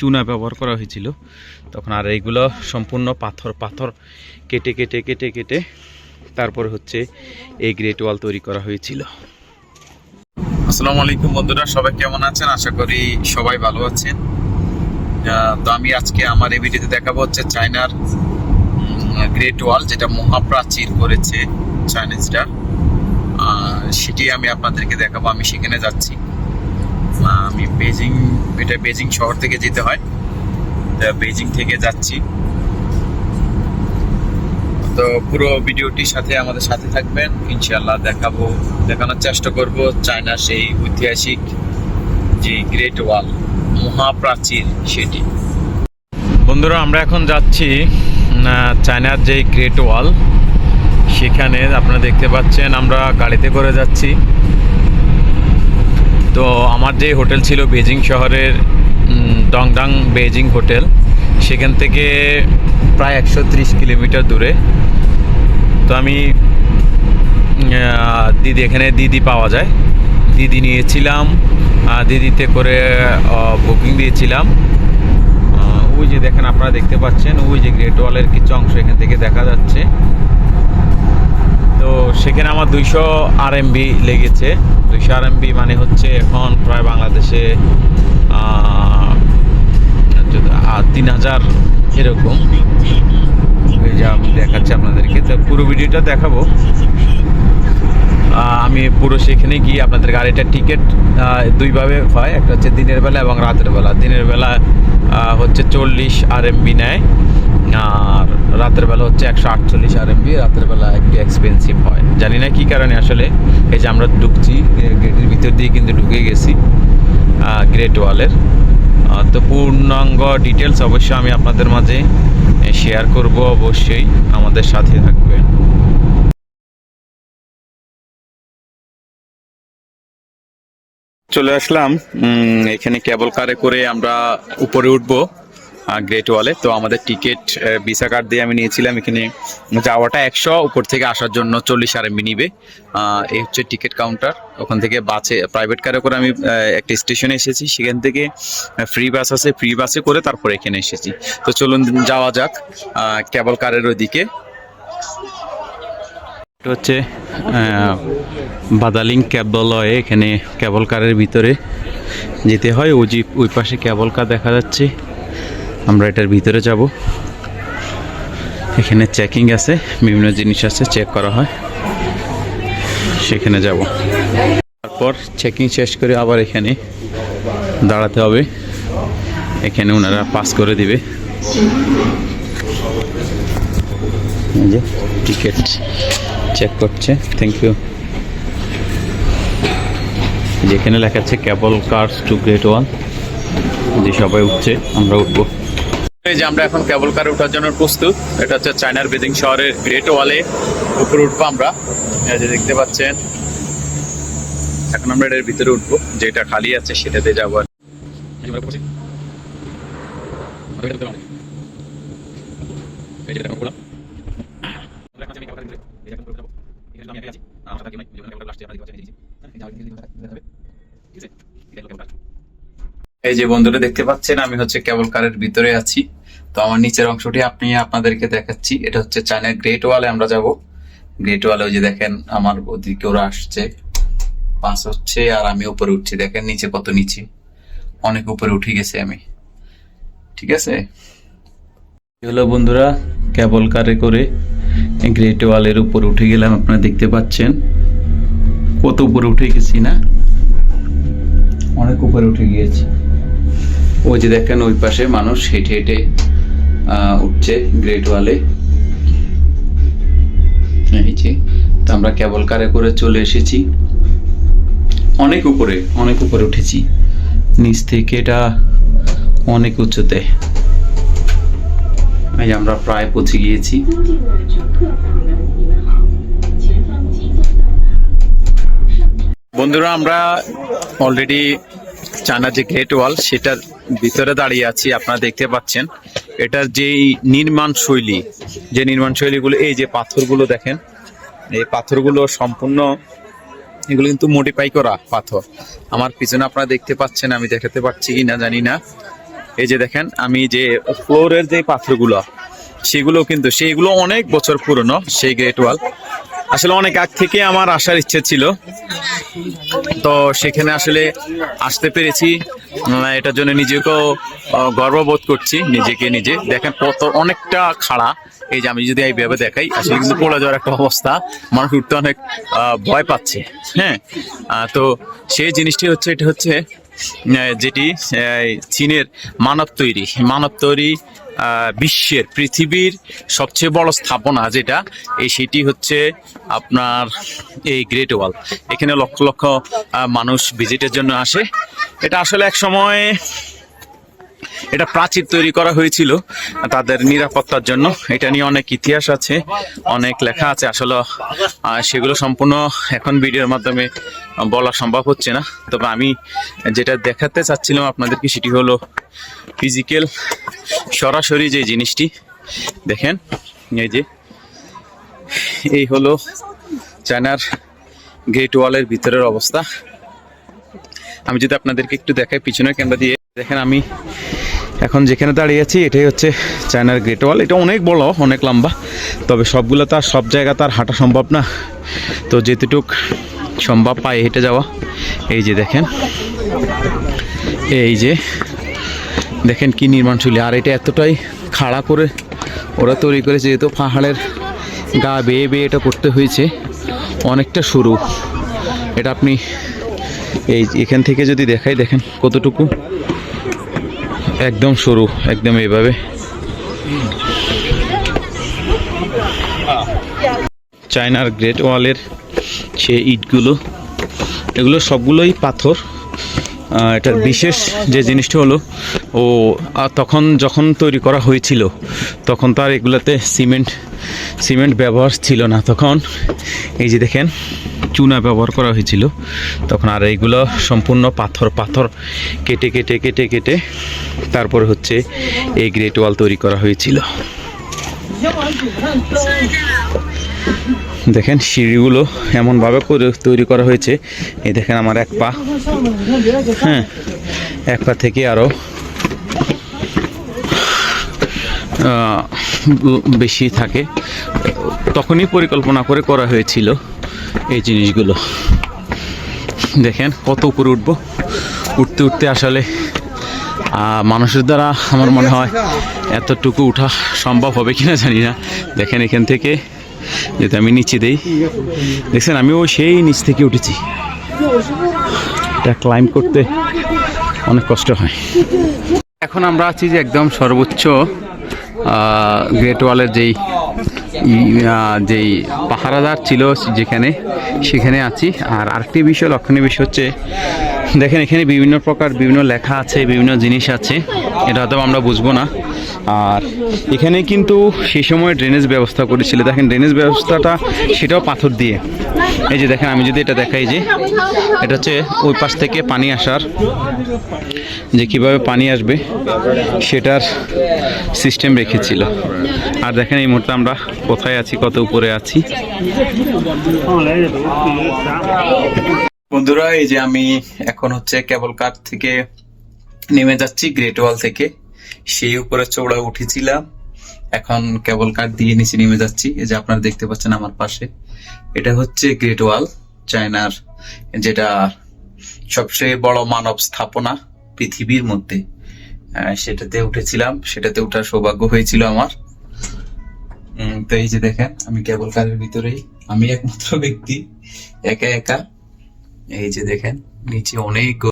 চুনা ব্যবহার করা হয়েছিল। তখন আর এইগুলো সম্পূর্ণ পাথর পাথর কেটে কেটে কেটে কেটে তারপর হচ্ছে এই গ্রেট ওয়াল তৈরি করা হয়েছিল। আসসালামু আলাইকুম বন্ধুরা, সবাই কেমন আছেন? আশা করি সবাই ভালো আছেন। তো আমি আজকে আমার এই ভিডিওতে দেখাবো হচ্ছে চায়নার গ্রেট ওয়াল যেটা মহাপ্রাচীর করেছে চাইনিজরা। সেটি আমি আপনাদেরকে দেখাবো, আমি সেখানে যাচ্ছি। আমি বেজিং, এটা বেজিং শহর থেকে যেতে হয়। বেজিং থেকে যাচ্ছি। তো পুরো ভিডিওটির সাথে আমাদের সাথে থাকবেন। ইনশাল্লাহ দেখাবো, দেখানোর চেষ্টা করব চায়না সেই ঐতিহাসিক যে গ্রেট ওয়াল মহাপ্রাচীর সেটি। বন্ধুরা, আমরা এখন যাচ্ছি চায়নার যে গ্রেট ওয়াল সেখানে আপনারা দেখতে পাচ্ছেন আমরা গাড়িতে করে যাচ্ছি। তো আমার যে হোটেল ছিল বেজিং শহরের ডংডাং বেজিং হোটেল, সেখান থেকে প্রায় একশো ত্রিশ কিলোমিটার দূরে। তো আমি দিদি, এখানে দিদি পাওয়া যায়। দিদি নিয়েছিলাম দিদিতে করে বুকিং দিয়েছিলাম। ওই যে দেখেন আপনারা দেখতে পাচ্ছেন, ওই যে গ্রেট ওয়ালের কিছু অংশ এখান থেকে দেখা যাচ্ছে। তো সেখানে আমার দুইশো আরএমবি লেগেছে। দুইশো আরএমবি মানে হচ্ছে এখন প্রায় বাংলাদেশে তিন হাজার এরকম। যে আমি দেখাচ্ছি আপনাদেরকে। তো পুরো ভিডিওটা দেখাবো। আমি পুরো সেখানে গিয়ে আপনাদের গাড়িটার টিকিট দুইভাবে হয়। একটা হচ্ছে দিনের বেলা এবং রাতের বেলা। দিনের বেলা হচ্ছে চল্লিশ আরএমবি নেয়। আর রাতের বেলা হচ্ছে একশো আটচল্লিশ আরএমবি রাতের বেলা একটু এক্সপেন্সিভ হয়। জানি না কী কারণে আসলে, এই যে আমরা ঢুকছি গেটের ভিতর দিয়ে কিন্তু ঢুকে গেছি গ্রেট ওয়ালের তো পূর্ণাঙ্গ ডিটেলস অবশ্যই আমি আপনাদের মাঝে শেয়ার করব অবশ্যই, আমাদের সাথে থাকবেন। চলে আসলাম এখানে কেবল কারে করে আমরা উপরে উঠবো। গ্রেট ওয়ালে তো আমাদের টিকিট ভিসা কার্ড দিয়ে আমি নিয়েছিলাম। এখানে যাওয়াটা একশো, উপর থেকে আসার জন্য চল্লিশ আর এমবি নিবে। এই হচ্ছে টিকিট কাউন্টার ওখান থেকে বাসে প্রাইভেট কারে করে আমি একটা স্টেশনে এসেছি। সেখান থেকে ফ্রি বাস আছে। ফ্রি বাসে করে তারপরে এখানে এসেছি। তো চলুন যাওয়া যাক কেবল কারের ওইদিকে। হচ্ছে বাদালিং ক্যাবলয়ে এখানে ক্যাবল কারের ভিতরে যেতে হয়। ওই ওই পাশে কেবল কার দেখা যাচ্ছে। আমরা এটার ভিতরে যাব। এখানে চেকিং আছে, বিভিন্ন জিনিস আছে চেক করা হয়। সেখানে যাব। তারপর চেকিং শেষ করে আবার এখানে দাঁড়াতে হবে। এখানে ওনারা পাস করে দিবে। যে টিকিট চেক করছে থ্যাংক ইউ যেখানে লেখা আছে কার্স টু গ্রেট ওয়ান যে সবাই উঠছে, আমরা উঠবো। যে আমরা এখন কেবল কারে ওঠার জন্য প্রস্তুত, এটা হচ্ছে চায়নার বেজিং শহরের গ্রেট ওয়ালে উপরে উঠবো আমরা। যে দেখতে পাচ্ছেন, এখন আমরা এটার ভিতরে উঠবো, যেটা খালি আছে সেটাতে যাব আর এই যে বন্ধুরা দেখতে পাচ্ছেন, আমি হচ্ছে কেবল কারের ভিতরে আছি। তো আমার নিচের অংশটি আপনি আপনাদেরকে দেখাচ্ছি। এটা হচ্ছে চায়নার গ্রেট ওয়ালে আমরা যাব। গ্রেট ওয়ালে ওই যে দেখেন আমার ওদিকে ওরা আসছে। পাস হচ্ছে আর আমি উপরে উঠছি। দেখেন নিচে কত নিচে। অনেক উপরে উঠে গেছে আমি। ঠিক আছে? হলো বন্ধুরা? কেবল কারে করে গ্রেট ওয়ালের উপর উঠে গেলাম। আপনারা দেখতে পাচ্ছেন। কত উপরে উঠে গেছি না? অনেক উপরে উঠে গিয়েছি। ওই যে দেখেন ওই পাশে মানুষ হেঁটে হেঁটে উঠছে গ্রেট ওয়ালে এই যে, তো আমরা কেবল কারে করে চলে এসেছি। অনেক উপরে অনেক উপরে উঠেছি। নিচ থেকে এটা অনেক উচ্চতে। এই আমরা প্রায় পৌঁছে গিয়েছি। বন্ধুরা, আমরা অলরেডি চায়না যে গ্রেট ওয়াল সেটার ভিতরে দাঁড়িয়ে আছি, আপনারা দেখতে পাচ্ছেন। এটার যেই নির্মাণ শৈলী, যে নির্মাণ শৈলীগুলো, এই যে পাথরগুলো দেখেন, এই পাথরগুলো সম্পূর্ণ, এগুলো কিন্তু মডিফাই করা পাথর। আমার পিছনে আপনারা দেখতে পাচ্ছেন, আমি দেখাতে পারছি কি না জানি না। এই যে দেখেন, আমি যে ফ্লোরের যে পাথরগুলো, সেগুলো কিন্তু সেইগুলো অনেক বছর পুরনো, সেই গ্রেট ওয়াল আসলে অনেক আগ থেকে আমার আসার ইচ্ছে ছিল। তো সেখানে আসলে আসতে পেরেছি। এটার জন্য নিজেকেও গর্ববোধ করছি। নিজেকে নিজে। দেখেন, কত অনেকটা খাড়া। এই যে আমি যদি এইভাবে দেখাই, আসলে কিন্তু পড়ে যাওয়ার একটা অবস্থা। মানুষ উঠতে অনেক ভয় পাচ্ছে। হ্যাঁ? তো সেই জিনিসটি হচ্ছে, এটা হচ্ছে যেটি চীনের মানব তৈরি মানব তৈরি বিশ্বের পৃথিবীর সবচেয়ে বড় স্থাপনা যেটা, এই সেটি হচ্ছে আপনার এই গ্রেট ওয়াল এখানে লক্ষ লক্ষ মানুষ ভিজিটের জন্য আসে। এটা আসলে এক সময় এটা প্রাচীর তৈরি করা হয়েছিল তাদের নিরাপত্তার জন্য। এটা নিয়ে অনেক ইতিহাস আছে, অনেক লেখা আছে। আসলে সেগুলো সম্পূর্ণ এখন ভিডিওর মাধ্যমে বলা সম্ভব হচ্ছে না। তবে আমি যেটা দেখাতে চাচ্ছিলাম আপনাদেরকে সেটি হলো ফিজিক্যাল সরাসরি যে জিনিসটি, দেখেন, এই যে, এই হলো চায়নার গেট ওয়ালের ভিতরের অবস্থা। আমি যদি আপনাদেরকে একটু দেখাই পিছনে ক্যামেরা দিয়ে। দেখেন, আমি এখন যেখানে দাঁড়িয়ে আছি, এটাই হচ্ছে চায়নার গ্রেট ওয়াল এটা অনেক বড়, অনেক লম্বা, তবে সবগুলো তো আর সব জায়গা তো আর হাঁটা সম্ভব না। তো যেতটুক সম্ভব পায়ে হেঁটে যাওয়া, এই যে দেখেন, এই যে দেখেন কি নির্মাণশৈলী আর এটা এতটাই খাড়া করে ওরা তৈরি করেছে, যেহেতু পাহাড়ের গা বেয়ে বেয়ে এটা করতে হয়েছে, অনেকটা সরু। এটা আপনি এই এখান থেকে যদি দেখাই, দেখেন কতটুকু একদম সরু, একদম এইভাবে। চায়নার গ্রেট ওয়ালের সে ইটগুলো, এগুলো সবগুলোই পাথর। এটার বিশেষ যে জিনিসটা হলো, ও তখন যখন তৈরি করা হয়েছিল, তখন তার এগুলোতে সিমেন্ট সিমেন্ট ব্যবহার ছিল না। তখন, এই যে দেখেন চুনা ব্যবহার করা হয়েছিল। তখন আর এইগুলো সম্পূর্ণ পাথর পাথর কেটে কেটে কেটে কেটে তারপর হচ্ছে এই গ্রেট ওয়াল তৈরি করা হয়েছিল। দেখেন সিঁড়িগুলো এমনভাবে তৈরি করা হয়েছে। এই দেখেন আমার এক পা। হ্যাঁ এক পা থেকে আরও বেশি থাকে। তখনই পরিকল্পনা করে করা হয়েছিল। এই জিনিসগুলো। দেখেন কত উপরে উঠবো। উঠতে উঠতে আসলে মানুষের দ্বারা আমার মনে হয় এতটুকু উঠা সম্ভব হবে কিনা জানি না। দেখেন এখান থেকে যদি আমি নিচে দেই, দেখছেন আমিও সেই নিচ থেকে উঠেছি। এটা ক্লাইম্ব করতে অনেক কষ্ট হয়। এখন আমরা আছি যে একদম সর্বোচ্চ গ্রেট ওয়ালের যেই যেই পাহারাদার ছিল যেখানে, সেখানে আছি। আর আরেকটি বিষয়, লক্ষণীয় বিষয় হচ্ছে, দেখেন এখানে বিভিন্ন প্রকার বিভিন্ন লেখা আছে, বিভিন্ন জিনিস আছে। এটা হয়তো আমরা বুঝব না। আর এখানে কিন্তু সেই সময় ড্রেনেজ ব্যবস্থা করেছিল। দেখেন ড্রেনেজ ব্যবস্থাটা, সেটাও পাথর দিয়ে। এই যে দেখেন, আমি যদি এটা দেখাই যে, এটা হচ্ছে ওই পাশ থেকে পানি আসার, যে কীভাবে পানি আসবে, সেটার সিস্টেম রেখেছিল। আর দেখেন এই মুহূর্তে আমরা কোথায় আছি, কত উপরে আছি? বন্ধুরা, এই যে আমি এখন হচ্ছে কেবল কার থেকে নেমে যাচ্ছি গ্রেট ওয়াল থেকে। সেই উপরে চৌড়া উঠেছিলাম। এখন কেবল কার দিয়ে নিচে নেমে যাচ্ছি। এই যে আপনারা দেখতে পাচ্ছেন আমার পাশে। এটা হচ্ছে গ্রেট ওয়াল চায়নার, যেটা সবচেয়ে বড় মানব স্থাপনা পৃথিবীর মধ্যে। সেটাতে উঠেছিলাম। সেটাতে ওঠার সৌভাগ্য হয়েছিল আমার। তো এই যে দেখেন, আমি কেবল কারের ভিতরেই, আমি একমাত্র ব্যক্তি, একা একা। এই যে দেখেন, নিচে অনেক